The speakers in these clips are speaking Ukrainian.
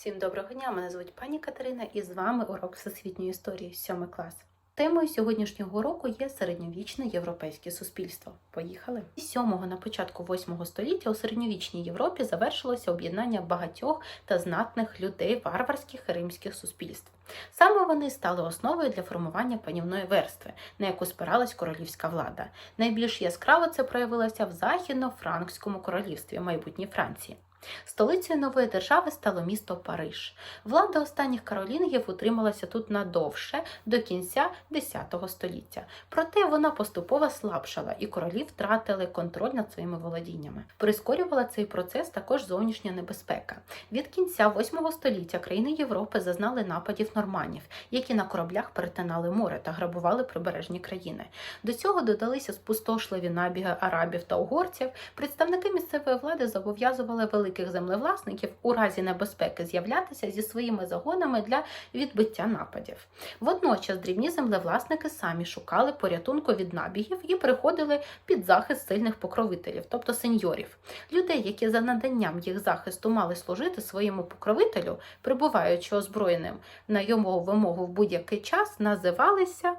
Всім доброго дня! Мене звуть пані Катерина і з вами урок всесвітньої історії 7 клас. Темою сьогоднішнього уроку є середньовічне європейське суспільство. Поїхали! З 7 на початку 8 століття у середньовічній Європі завершилося об'єднання багатьох та знатних людей варварських римських суспільств. Саме вони стали основою для формування панівної верстви, на яку спиралась королівська влада. Найбільш яскраво це проявилося в західно-франкському королівстві майбутній Франції. Столицею нової держави стало місто Париж. Влада останніх каролінгів утрималася тут надовше до кінця X століття. Проте вона поступово слабшала, і королі втратили контроль над своїми володіннями. Прискорювала цей процес також зовнішня небезпека. Від кінця 8 століття країни Європи зазнали нападів норманів, які на кораблях перетинали море та грабували прибережні країни. До цього додалися спустошливі набіги арабів та угорців. Представники місцевої влади зобов'язували великих землевласників у разі небезпеки з'являтися зі своїми загонами для відбиття нападів. Водночас дрібні землевласники самі шукали порятунку від набігів і приходили під захист сильних покровителів, тобто сеньорів. Людей, які за наданням їх захисту мали служити своєму покровителю, прибуваючи озброєним на йому вимогу в будь-який час, називалися,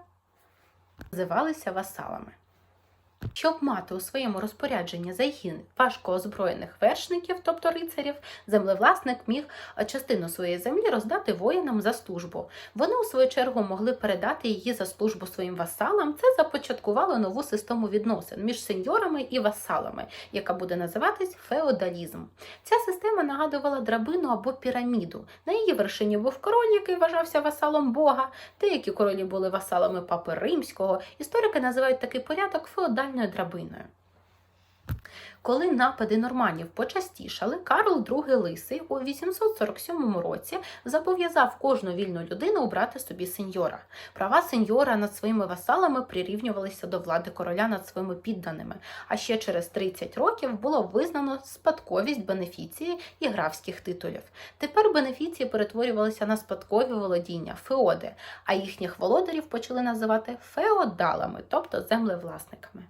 називалися васалами. Щоб мати у своєму розпорядженні загін важкоозброєних вершників, тобто рицарів, землевласник міг частину своєї землі роздати воїнам за службу. Вони, у свою чергу, могли передати її за службу своїм васалам. Це започаткувало нову систему відносин між сеньорами і васалами, яка буде називатись феодалізм. Ця система нагадувала драбину або піраміду. На її вершині був король, який вважався васалом Бога. Деякі королі були васалами папи римського. Історики називають такий порядок феодальною драбиною. Коли напади норманів почастішали, Карл II Лисий у 847 році зобов'язав кожну вільну людину обрати собі сеньора. Права сеньора над своїми васалами прирівнювалися до влади короля над своїми підданими. А ще через 30 років було визнано спадковість бенефіції і графських титулів. Тепер бенефіції перетворювалися на спадкові володіння феоди, а їхніх володарів почали називати феодалами, тобто землевласниками.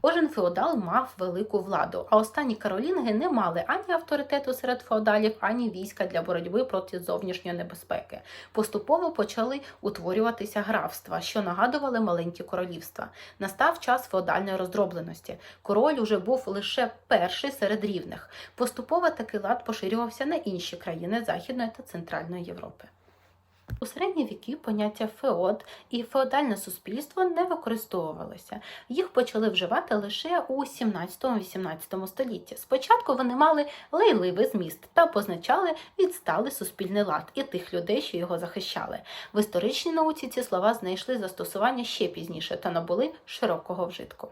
Кожен феодал мав велику владу, а останні каролінги не мали ані авторитету серед феодалів, ані війська для боротьби проти зовнішньої небезпеки. Поступово почали утворюватися графства, що нагадували маленькі королівства. Настав час феодальної роздробленості. Король уже був лише перший серед рівних. Поступово такий лад поширювався на інші країни Західної та Центральної Європи. У середні віки поняття феод і феодальне суспільство не використовувалися. Їх почали вживати лише у 17-18 столітті. Спочатку вони мали лейливий зміст та позначали відсталий суспільний лад і тих людей, що його захищали. В історичній науці ці слова знайшли застосування ще пізніше та набули широкого вжитку.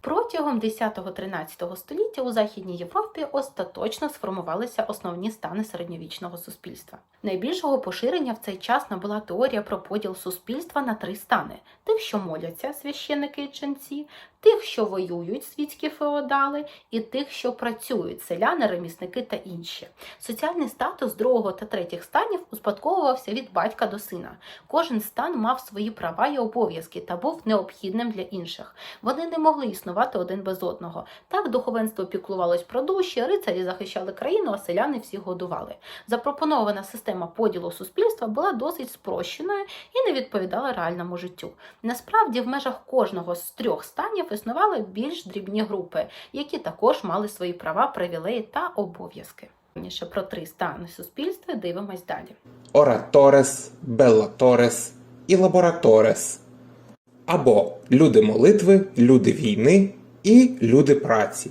Протягом 10-13 століття у Західній Європі остаточно сформувалися основні стани середньовічного суспільства. Найбільшого поширення в цей час набула теорія про поділ суспільства на три стани: тих, що моляться, священики і ченці, тих, що воюють, світські феодали, і тих, що працюють, селяни, ремісники та інші. Соціальний статус другого та третіх станів успадковувався від батька до сина. Кожен стан мав свої права і обов'язки та був необхідним для інших. Вони не могли існувати один без одного. Так духовенство піклувалось про душі, рицарі захищали країну, а селяни всіх годували. Запропонована система поділу суспільства була досить спрощеною і не відповідала реальному життю. Насправді, в межах кожного з трьох станів існували більш дрібні групи, які також мали свої права, привілеї та обов'язки. Раніше про три стани суспільства дивимось далі. ораторес, беллаторес і лабораторес. Або люди молитви, люди війни і люди праці.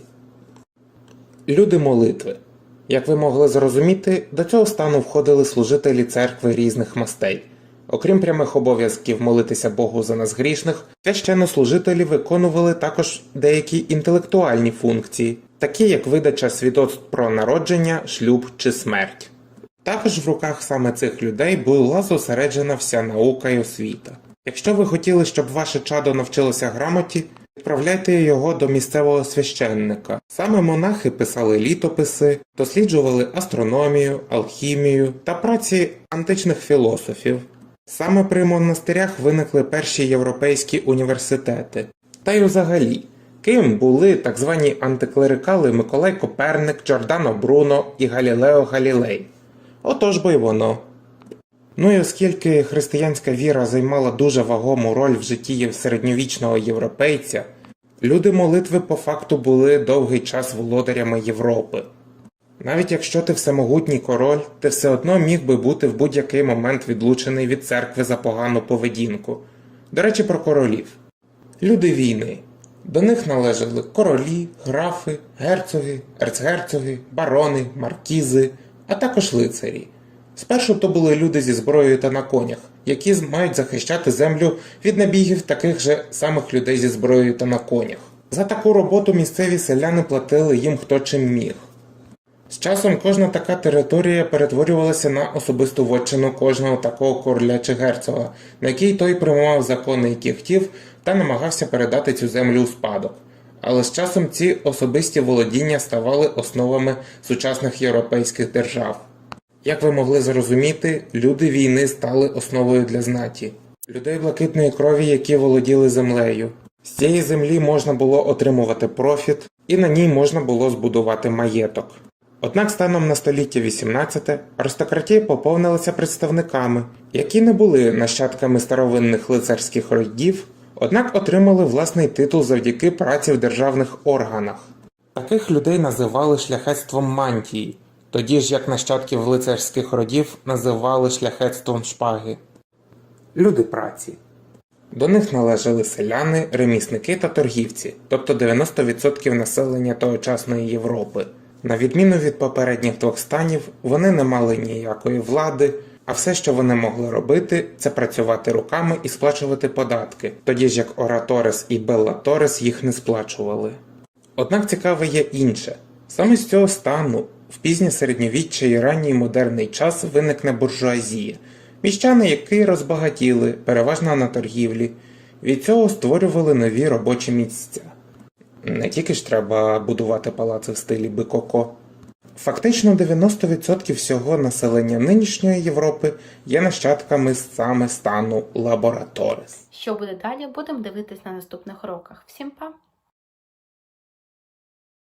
Люди молитви. Як ви могли зрозуміти, до цього стану входили служителі церкви різних мастей. Окрім прямих обов'язків молитися Богу за нас грішних, священнослужителі виконували також деякі інтелектуальні функції, такі як видача свідоцтв про народження, шлюб чи смерть. Також в руках саме цих людей була зосереджена вся наука і освіта. Якщо ви хотіли, щоб ваше чадо навчилося грамоті, відправляйте його до місцевого священника. Саме монахи писали літописи, досліджували астрономію, алхімію та праці античних філософів. Саме при монастирях виникли перші європейські університети. Та й взагалі, Ким були так звані антиклерикали Миколай Коперник, Джордано Бруно і Галілео Галілей? Отож бо й воно. Ну і оскільки християнська віра займала дуже вагому роль в житті середньовічного європейця, люди молитви по факту були довгий час володарями Європи. Навіть якщо ти всемогутній король, ти все одно міг би бути в будь-який момент відлучений від церкви за погану поведінку. До речі, про королів. Люди війни. До них належали королі, графи, герцоги, ерцгерцоги, барони, маркізи, а також лицарі. Спершу то були люди зі зброєю та на конях, які мають захищати землю від набігів таких же самих людей зі зброєю та на конях. За таку роботу місцеві селяни платили їм хто чим міг. З часом кожна така територія перетворювалася на особисту вотчину кожного такого короля чи герцога, на який той приймав закони, які хотів, та намагався передати цю землю у спадок. Але з часом ці особисті володіння ставали основами сучасних європейських держав. Як ви могли зрозуміти, люди війни стали основою для знаті, людей блакитної крові, які володіли землею. З цієї землі можна було отримувати профіт, і на ній можна було збудувати маєток. Однак станом на століття 18 аристократія поповнилася представниками, які не були нащадками старовинних лицарських родів, однак отримали власний титул завдяки праці в державних органах. Таких людей називали шляхетством мантії, тоді ж як нащадків лицарських родів називали шляхетством шпаги. Люди праці. До них належали селяни, ремісники та торгівці, тобто 90% населення тогочасної Європи. На відміну від попередніх двох станів, вони не мали ніякої влади, а все, що вони могли робити, це працювати руками і сплачувати податки, тоді ж як Ораторес і Белла Торес їх не сплачували. Однак цікаве є інше. Саме з цього стану в пізнє середньовіччя і ранній модерний час виникне буржуазія, міщани, які розбагатіли, переважно на торгівлі, від цього створювали нові робочі місця. Не тільки ж треба будувати палаци в стилі Бикоко. Фактично 90% всього населення нинішньої Європи є нащадками саме стану Лабораторис. Що буде далі, будемо дивитись на наступних уроках. Всім па!